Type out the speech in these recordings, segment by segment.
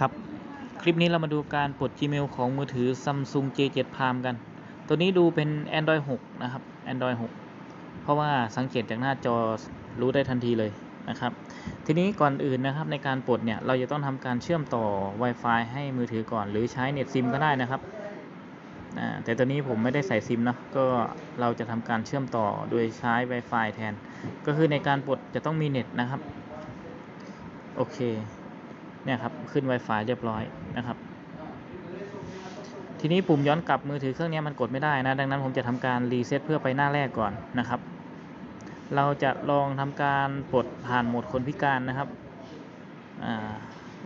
ครับ คลิปนี้เรามาดูการปลด Gmail ของมือถือ Samsung J7 Prime กัน ตัวนี้ดูเป็น Android 6 นะครับ Android 6 เพราะว่าสังเกตจากหน้าจอรู้ได้ทันทีเลยนะครับ ทีนี้ก่อนอื่นนะครับในการปลดเนี่ย เราจะต้องทำการเชื่อมต่อ Wi-Fi ให้มือถือก่อน หรือใช้เน็ตซิมก็ได้นะครับ แต่ตัวนี้ผมไม่ได้ใส่ซิมนะก็เราจะทำการเชื่อมต่อโดยใช้ Wi-Fi แทน ก็คือในการปลดจะต้องมีเน็ตนะครับ โอเค เนี่ยครับขึ้น Wi-Fi เรียบร้อยนะครับ ทีนี้ปุ่มย้อนกลับมือถือเครื่องนี้มันกดไม่ได้นะ ดังนั้นผมจะทำการรีเซ็ตเพื่อไปหน้าแรกก่อนนะครับ เราจะลองทำการปลดผ่านโหมดคนพิการนะครับ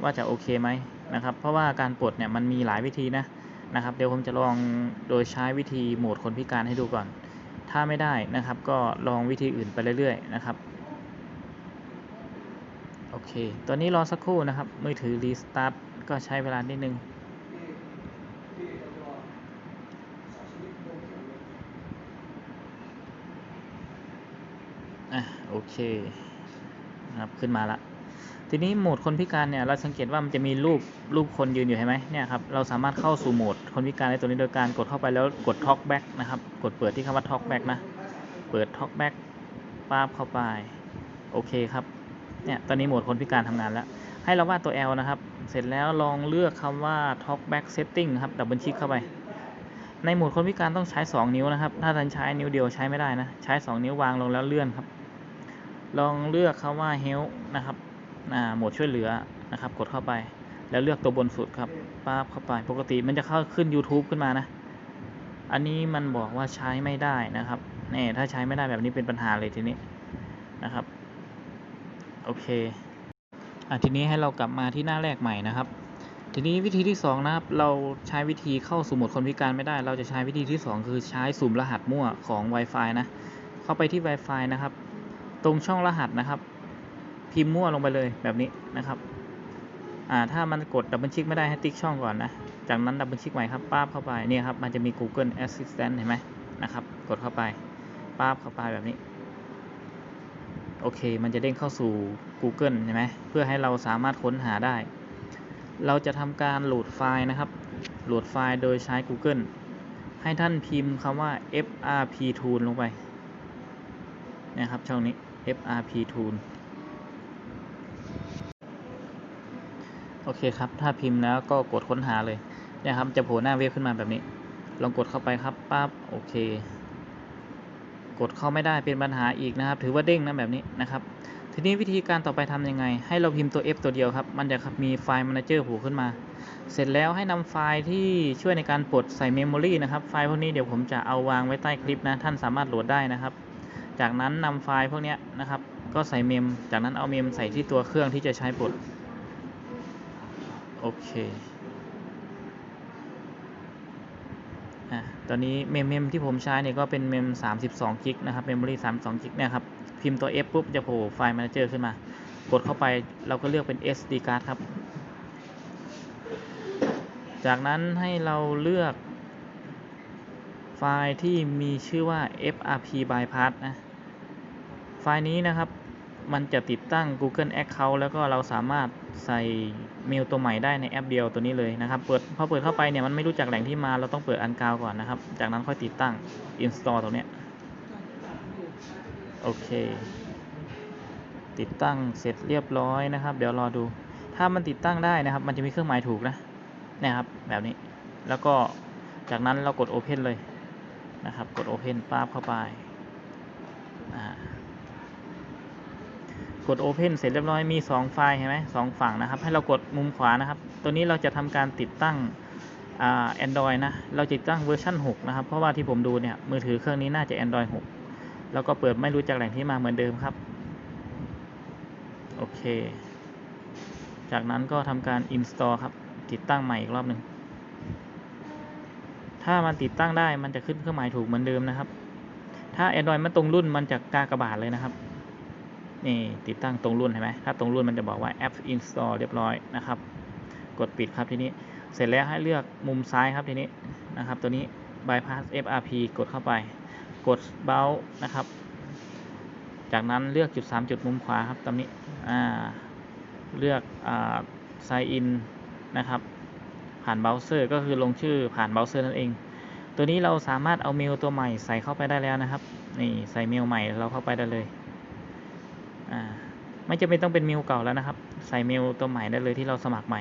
ว่าจะโอเคไหมนะครับ เพราะว่าการปลดเนี่ยมันมีหลายวิธีนะนะครับเดี๋ยวผมจะลองโดยใช้วิธีโหมดคนพิการให้ดูก่อน ถ้าไม่ได้นะครับ ก็ลองวิธีอื่นไปเรื่อยๆนะครับ โอเคตอนนี้รอสักครู่นะครับ มือถือรีสตาร์ทก็ใช้เวลานิดนึงอะโอเคนะครับขึ้นมาละทีนี้โหมดคนพิการเนี่ยเราสังเกตว่ามันจะมีรูปรูปคนยืนอยู่เห็นไหมเนี่ยครับเราสามารถเข้าสู่โหมดคนพิการในตัวนี้โดยการกดเข้าไปแล้วกด talk back นะครับ กดเปิดที่คำว่า talk back นะ เปิด talk back ป้าบเข้าไป โอเคครับ เนี่ยตอนนี้โหมดคนพิการทำงานแล้ว ให้เราวาดตัว L นะครับ เสร็จแล้วลองเลือกคำว่า talk back setting ครับดับเบิลคลิกเข้าไป ในโหมดคนพิการต้องใช้ 2 นิ้วนะครับ ถ้าท่านใช้นิ้วเดียวใช้ไม่ได้นะ ใช้ 2 นิ้ววางลงแล้วเลื่อนครับ ลองเลือกคำว่า help นะครับโหมดช่วยเหลือนะครับ กดเข้าไปแล้วเลือกตัวบนสุดครับป้าบเข้าไป ปกติมันจะเข้าขึ้น YouTube ขึ้นมานะ อันนี้มันบอกว่าใช้ไม่ได้นะครับนี่ถ้าใช้ไม่ได้แบบนี้เป็นปัญหาเลยทีนี้นะครับ โอเคอะทีนี้ให้เรากลับมาที่หน้าแรกใหม่นะครับ ทีนี้วิธีที่2นะครับ เราใช้วิธีเข้าสู่โหมดคนพิการไม่ได้ เราจะใช้วิธีที่ 2 คือใช้สุ่มรหัสมั่วของ Wi-Fi นะ เข้าไปที่ Wi-Fi นะครับ ตรงช่องรหัสนะครับ พิมพ์มั่วลงไปเลยแบบนี้นะครับอ่าถ้ามันกดดับเบิลคลิกไม่ได้ให้ติ๊กช่องก่อนนะ จากนั้นดับเบิลคลิกใหม่ครับป้าบเข้าไปเนี่ยครับมันจะมี Google Assistant เห็นไหมนะครับ กดเข้าไปป้าบเข้าไปแบบนี้ โอเค มันจะเด้งเข้าสู่ Google ใช่ไหมเพื่อให้เราสามารถค้นหาได้ เราจะทำการโหลดไฟล์นะครับ โหลดไฟล์โดยใช้ Google ให้ท่านพิมพ์คำว่า frp tool ลงไปนะครับช่องนี้ frp tool โอเคครับ ถ้าพิมพ์แล้วก็กดค้นหาเลยนี่ยครับ จะโผล่หน้าเว็บขึ้นมาแบบนี้ ลองกดเข้าไปครับปั๊บโอเค กดเข้าไม่ได้เป็นปัญหาอีกนะครับ ถือว่าเด้งนะแบบนี้นะครับ ทีนี้วิธีการต่อไปทำยังไง ให้เราพิมพ์ตัว F ตัวเดียวครับ มันจะมีไฟล์ Manager ผล่ขึ้นมา เสร็จแล้วให้นำไฟล์ที่ช่วยในการปลดใส่เมมโมรีนะครับ ไฟล์พวกนี้เดี๋ยวผมจะเอาวางไว้ใต้คลิปนะ ท่านสามารถโหลดได้นะครับ จากนั้นนำไฟล์พวกนี้นะครับ ก็ใส่เมม จากนั้นเอาเมมใส่ที่ตัวเครื่องที่จะใช้ปลด โอเค อะ ตอนนี้เมมเมมที่ผมใช้เนี่ยก็เป็นเมม 32กิกนะครับเมมโมรี่32กิกเนี่ยครับ พิมพ์ตัว F ปุ๊บจะโผล่ไฟล์ Manager ขึ้นมา กดเข้าไปเราก็เลือกเป็น SD card ครับ จากนั้นให้เราเลือกไฟล์ที่มีชื่อว่า FRP bypass นะ ไฟล์นี้นะครับ มันจะติดตั้ง Google Account แล้วก็เราสามารถใส่ เมลตัวใหม่ได้ในแอปเดียวตัวนี้เลยนะครับ เปิดพอเปิดเข้าไปเนี่ยมันไม่รู้จักแหล่งที่มา เราต้องเปิดอันกาวก่อนนะครับ จากนั้นค่อยติดตั้ง install ตรงเนี้ยโอเค ติดตั้งเสร็จเรียบร้อยนะครับ เดี๋ยวรอดู ถ้ามันติดตั้งได้นะครับ มันจะมีเครื่องหมายถูกนะเนี่ยครับ แบบนี้ แล้วก็จากนั้นเรากด Open เลยนะครับ กด Open ป้าบเข้าไปอ่า กด Open เสร็จเรียบร้อยมี 2 ไฟล์เห็นไหมสองฝั่งนะครับ ให้เรากดมุมขวานะครับ ตัวนี้เราจะทำการติดตั้งแอ่า Android นะ เราติดตั้งเวอร์ชัน6 นะครับ เพราะว่าที่ผมดูเนี่ย มือถือเครื่องนี้น่าจะ Android 6 แล้วก็เปิดไม่รู้จักแหล่งที่มาเหมือนเดิมครับ โอเค จากนั้นก็ทำการ install ครับ ติดตั้งใหม่อีกรอบหนึ่ง ถ้ามันติดตั้งได้มันจะขึ้นเครื่องหมายถูกเหมือนเดิมนะครับ ถ้า Android มันตรงรุ่นมันจะกากระบาดเลยนะครับ นี่ติดตั้งตรงรุ่นเห็นไหมถ้าตรงรุ่นมันจะบอกว่า app install เรียบร้อยนะครับ กดปิดครับทีนี้ เสร็จแล้วให้เลือกมุมซ้ายครับทีนี้นะครับ ตัวนี้ bypass FRP กดเข้าไป กด bounce นะครับ จากนั้นเลือกจุด 3 จุดมุมขวาครับตรงนี้อ่าเลือกอ่า sign in นะครับ ผ่านเบราว์เซอร์ก็คือลงชื่อผ่านเบราว์เซอร์นั่นเอง ตัวนี้เราสามารถเอาเมลตัวใหม่ใส่เข้าไปได้แล้วนะครับ นี่ใส่เมลใหม่เราเข้าไปได้เลย ไม่จำเป็นต้องเป็นเมลเก่าแล้วนะครับ ใส่เมลตัวใหม่ได้เลยที่เราสมัครใหม่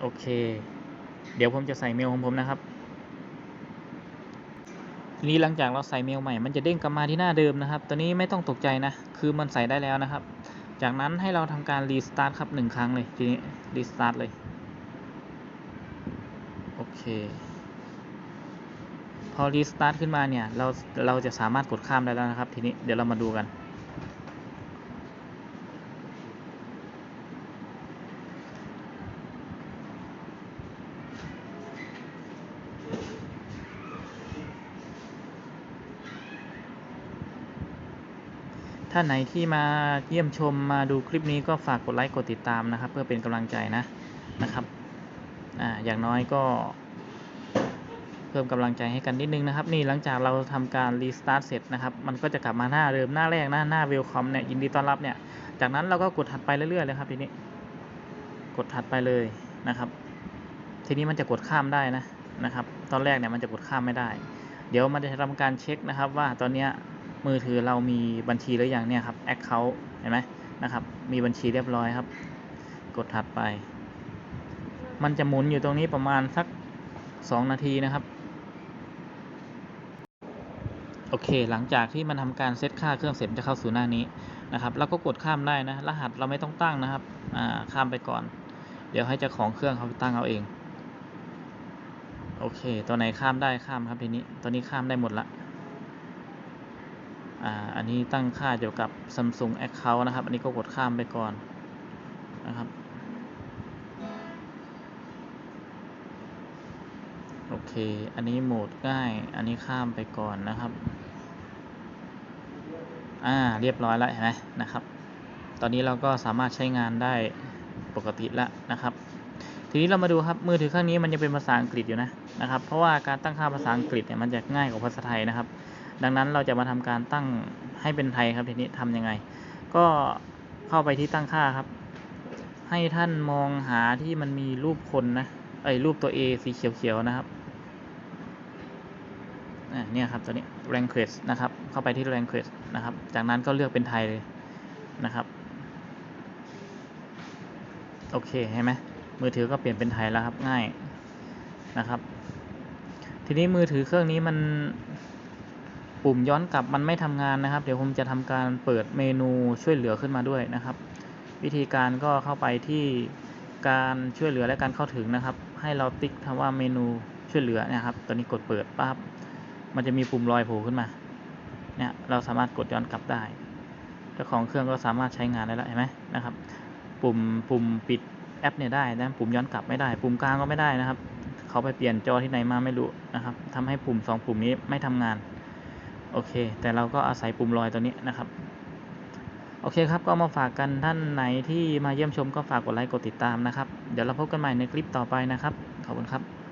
โอเค เดี๋ยวผมจะใส่เมลของผมนะครับทีนี้หลังจากเราใส่เมลใหม่ มันจะเด้งกลับมาที่หน้าเดิมนะครับ ตัวนี้ไม่ต้องตกใจนะ คือมันใส่ได้แล้วนะครับ จากนั้นให้เราทำการรีสตาร์ทครับหนึ่งครั้งเลย ทีนี้รีสตาร์ทเลย โอเค พอรีสตาร์ทขึ้นมาเนี่ย เรา เราจะสามารถกดข้ามได้แล้วนะครับ ทีนี้ เดี๋ยวเรามาดูกัน ท่านไหนที่มาเยี่ยมชมมาดูคลิปนี้ก็ฝากกดไลค์กดติดตามนะครับ เพื่อเป็นกำลังใจนะนะครับอ่าอย่างน้อยก็ เพิ่มกำลังใจให้กันนิดนึงนะครับ นี่หลังจากเราทำการรีสตาร์ทเสร็จนะครับ มันก็จะกลับมาหน้าเดิมหน้าแรกหน้าหน้าเวลคอมเนี่ยยินดีต้อนรับเนี่ยจากนั้นเราก็กดถัดไปเรื่อยๆเลยครับทีนี้ กดถัดไปเลยนะครับ ทีนี้มันจะกดข้ามได้นะนะครับ ตอนแรกเนี่ยมันจะกดข้ามไม่ได้ เดี๋ยวมันจะทำการเช็คนะครับว่าตอนเนี้ย มือถือเรามีบัญชีหรือยังเนี่ยครับ Account เห็นไหมนะครับ มีบัญชีเรียบร้อยครับ กดถัดไป มันจะหมุนอยู่ตรงนี้ประมาณสัก 2 นาทีนะครับ โอเค หลังจากที่มันทำการเซตค่าเครื่องเสร็จจะเข้าสู่หน้านี้นะครับ แล้วก็กดข้ามได้นะ รหัสเราไม่ต้องตั้งนะครับ ข้ามไปก่อน เดี๋ยวให้เจ้าของเครื่องเขาตั้งเอาเอง โอเค ตัวไหนข้ามได้ข้ามครับทีนี้ ตัวนี้ข้ามได้หมดละ อ่าอันนี้ตั้งค่าเกี่ยวกับ Samsung Account นะครับ อันนี้ก็กดข้ามไปก่อนนะครับโอเค อันนี้โหมดง่าย อันนี้ข้ามไปก่อนนะครับ อ่า เรียบร้อยแล้วเห็นไหมนะครับ ตอนนี้เราก็สามารถใช้งานได้ปกติแล้วนะครับ ทีนี้เรามาดูครับมือถือเครื่องนี้มันยังเป็นภาษาอังกฤษอยู่นะนะครับ เพราะว่าการตั้งค่าภาษาอังกฤษเนี่ยมันจะง่ายกว่าภาษาไทยนะครับ ดังนั้นเราจะมาทำการตั้งให้เป็นไทยครับทีนี้ทำยังไง ก็เข้าไปที่ตั้งค่าครับ ให้ท่านมองหาที่มันมีรูปคนนะเอ้รูปตัว A สีเขียวๆนะครับเนี่ยครับตัวนี้ language นะครับ เข้าไปที่ language นะครับ จากนั้นก็เลือกเป็นไทยเลยนะครับ โอเคเห็นไหม มือถือก็เปลี่ยนเป็นไทยแล้วครับง่ายนะครับ ทีนี้มือถือเครื่องนี้มันปุ่มย้อนกลับมันไม่ทำงานนะครับ เดี๋ยวผมจะทำการเปิดเมนูช่วยเหลือขึ้นมาด้วยนะครับ วิธีการก็เข้าไปที่การช่วยเหลือและการเข้าถึงนะครับ ให้เราติ๊กคำว่าเมนูช่วยเหลือเนะครับ ตอนนี้กดเปิดปั๊บมันจะมีปุ่มลอยโผล่ขึ้นมาเนี่ยเราสามารถกดย้อนกลับได้เจ้าของเครื่องก็สามารถใช้งานได้แล้วเห็นไหมนะครับ ปุ่มปุ่มปิด แอปเนี่ยได้นะปุ่มย้อนกลับไม่ได้ ปุ่มกลางก็ไม่ได้นะครับ เขาไปเปลี่ยนจอที่ไหนมาไม่รู้นะครับทำให้ปุ่มสองปุ่มนี้ไม่ทำงาน โอเค แต่เราก็อาศัยปุ่มลอยตัวนี้นะครับโอเคครับ ก็มาฝากกันท่านไหนที่มาเยี่ยมชมก็ฝากกดไลค์กดติดตามนะครับ เดี๋ยวเราพบกันใหม่ในคลิปต่อไปนะครับ ขอบคุณครับ